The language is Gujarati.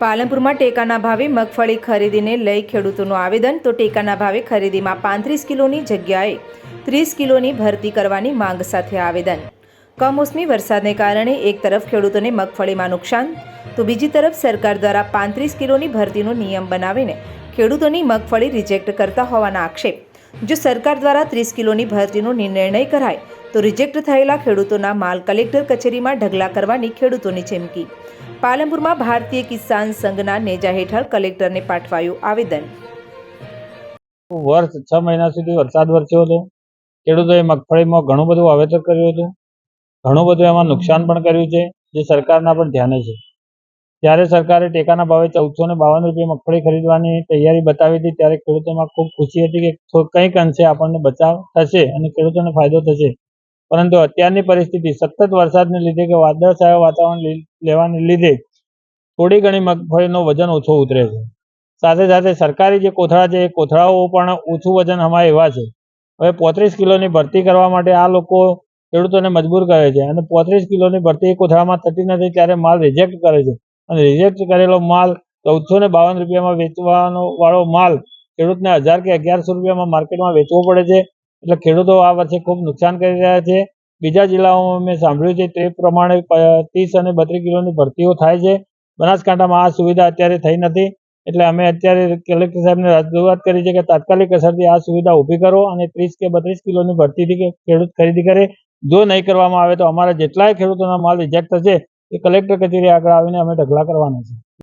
પાલનપુરમાં ટેકાના ભાવે મગફળી ખરીદીને લઈ ખેડૂતોનું આવેદન, તો ટેકાના ભાવે ખરીદીમાં પાંત્રીસ કિલોની જગ્યાએ ત્રીસ કિલોની ભરતી કરવાની માંગ સાથે આવેદન. કમોસમી વરસાદને કારણે એક તરફ ખેડૂતોને મગફળીમાં નુકસાન, તો બીજી તરફ સરકાર દ્વારા પાંત્રીસ કિલોની ભરતીનો નિયમ બનાવીને ખેડૂતોની મગફળી રિજેક્ટ કરતા હોવાના આક્ષેપ. જો સરકાર દ્વારા ત્રીસ કિલોની ભરતીનો નિર્ણય કરાય, તો રિજેક્ટ થયેલા ખેડૂતોના માલ કલેક્ટર કચેરીમાં ઢગલા કરવાની ખેડૂતોની ચીમકી. પાલનપુરમાં ભારતીય કિસાન સંઘના નેજા હેઠળ કલેક્ટરને પાઠવાયું આવેદન. વર્ષ છ મહિના સુધી વરસાદ વરસ્યો હતો. ખેડૂતોએ મગફળીમાં ઘણું બધું વાવેતર કર્યું હતું. ઘણું બધું એમાં નુકસાન પણ કર્યું છે, જે સરકારના પણ ધ્યાને છે. ત્યારે સરકારે ટેકાના ભાવે ચૌદસો ને બાવન રૂપિયા મગફળી ખરીદવાની તૈયારી બતાવી હતી, ત્યારે ખેડૂતોમાં ખૂબ ખુશી હતી કે કંઈક અંશે આપણને બચાવ થશે અને ખેડૂતોને ફાયદો થશે. પરંતુ અત્યારની પરિસ્થિતિ સતત વરસાદને લીધે કે વાદળછાયા વાતાવરણ લેવાને લીધે થોડી ઘણી મગફળીનું વજન ઓછો ઉતરે છે. સાથે સાથે સરકારી જે કોથળા છે, એ કોથળાઓ પણ ઓછું વજન હમાય એવા છે. હવે પોત્રીસ કિલોની ભરતી કરવા માટે આ લોકો ખેડૂતોને મજબૂર કરે છે અને પોત્રીસ કિલોની ભરતી કોથળામાં થતી નથી ત્યારે માલ રિજેક્ટ કરે છે. અને રિજેક્ટ કરેલો માલ ચૌદસો ને બાવન રૂપિયામાં વેચવાનો વાળો માલ ખેડૂતને હજાર કે અગિયારસો રૂપિયામાં માર્કેટમાં વેચવો પડે છે. એટલે ખેડૂતો આ વર્ષે ખૂબ નુકસાન કરી રહ્યા છે. બીજા જિલ્લાઓમાં મેં સાંભળ્યું છે તે પ્રમાણે ત્રીસ અને બત્રીસ કિલોની ભરતીઓ થાય છે. બનાસકાંઠામાં આ સુવિધા અત્યારે થઈ નથી. એટલે અમે અત્યારે કલેક્ટર સાહેબને રજૂઆત કરી છે કે તાત્કાલિક અસરથી આ સુવિધા ઊભી કરો અને ત્રીસ કે બત્રીસ કિલોની ભરતીથી ખેડૂત ખરીદી કરે. જો નહીં કરવામાં આવે તો અમારા જેટલાય ખેડૂતોના માલ રિજેક્ટ થશે એ કલેક્ટર કચેરી આગળ આવીને અમે ઢગલા કરવાના છે